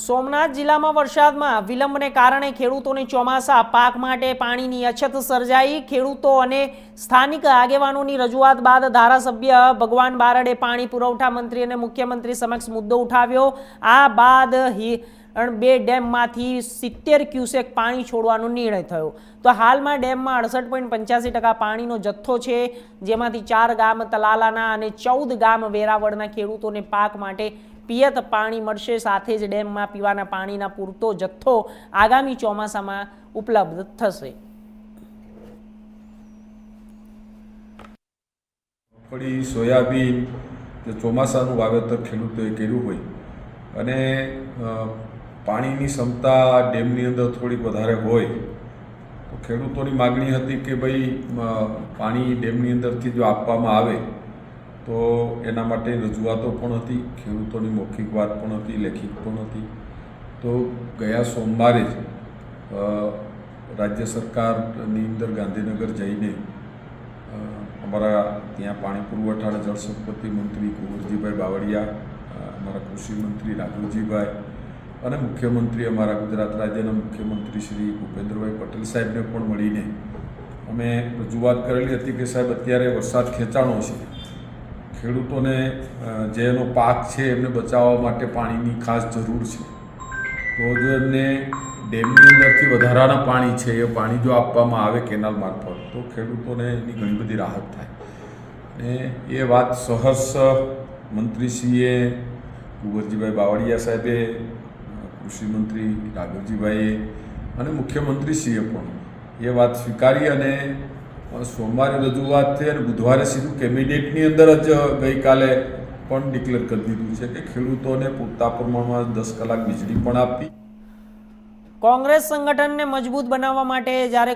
સોમનાથ જિલ્લામાં વરસાદમાં વિલંબને કારણે ખેડૂતોને ચોમાસા પાક માટે પાણીની અછત સર્જાઈ. ખેડૂતો અને સ્થાનિક આગેવાનોની રજૂઆત બાદ ધારાસભ્ય ભગવાન બારડે પાણી પુરવઠા મંત્રી અને મુખ્યમંત્રી સમક્ષ મુદ્દો ઉઠાવ્યો. આ બાદ હિરણ બે ડેમમાંથી સિત્તેર ક્યુસેક પાણી છોડવાનો નિર્ણય થયો. તો હાલમાં ડેમમાં અડસઠ પોઈન્ટ પંચ્યાસી ટકા પાણીનો જથ્થો છે, જેમાંથી ચાર ગામ તલાલાના અને ચૌદ ગામ વેરાવળના ખેડૂતોને પાક માટે પિયત પાણી મળશે. સાથે જ ડેમમાં પીવાના પાણીના પૂરતો જથ્થો આગામી ચોમાસામાં ઉપલબ્ધ થશે. મગફળી સોયાબીન ચોમાસાનું વાવેતર ખેડૂતોએ કર્યું હોય અને પાણીની ક્ષમતા ડેમની અંદર થોડીક વધારે હોય, તો ખેડૂતોની માગણી હતી કે ભાઈ પાણી ડેમની અંદરથી જો આપવામાં આવે, તો એના માટે રજૂઆતો પણ હતી, ખેડૂતોની મૌખિક વાત પણ હતી, લેખિત પણ હતી. તો ગયા સોમવારે જ રાજ્ય સરકારની અંદર ગાંધીનગર જઈને અમારા ત્યાં પાણી પુરવઠા અને જળ સંપત્તિ મંત્રી કુંવરજીભાઈ બાવળિયા અમારા કૃષિ મંત્રી રાઘવજીભાઈ અને મુખ્યમંત્રી અમારા ગુજરાત રાજ્યના મુખ્યમંત્રી શ્રી ભૂપેન્દ્રભાઈ પટેલ સાહેબને પણ મળીને અમે રજૂઆત કરેલી હતી કે સાહેબ, અત્યારે વરસાદ ખેંચાણો છે. ખેડૂતોને જે એનો પાક છે એમને બચાવવા માટે પાણીની ખાસ જરૂર છે. તો જો એમને ડેમની અંદરથી વધારાના પાણી છે, એ પાણી જો આપવામાં આવે કેનાલ મારફત, તો ખેડૂતોને એની ઘણી બધી રાહત થાય. ને એ વાત સહર્ષ મંત્રીશ્રીએ, કુંવરજીભાઈ બાવળિયા સાહેબે કૃષિ મંત્રી રાઘવજીભાઈએ અને મુખ્યમંત્રીશ્રીએ પણ એ વાત સ્વીકારી અને સોમવારે રજૂઆત થઈ અને બુધવારે સીધું કેબિનેટની અંદર જ ગઈકાલે પણ ડિક્લેર કરી દીધું છે કે ખેડૂતોને પૂરતા પ્રમાણમાં દસ કલાક વીજળી પણ આપવી કોંગ્રેસ સંગઠનને મજબૂત બનાવવા માટે જ્યારે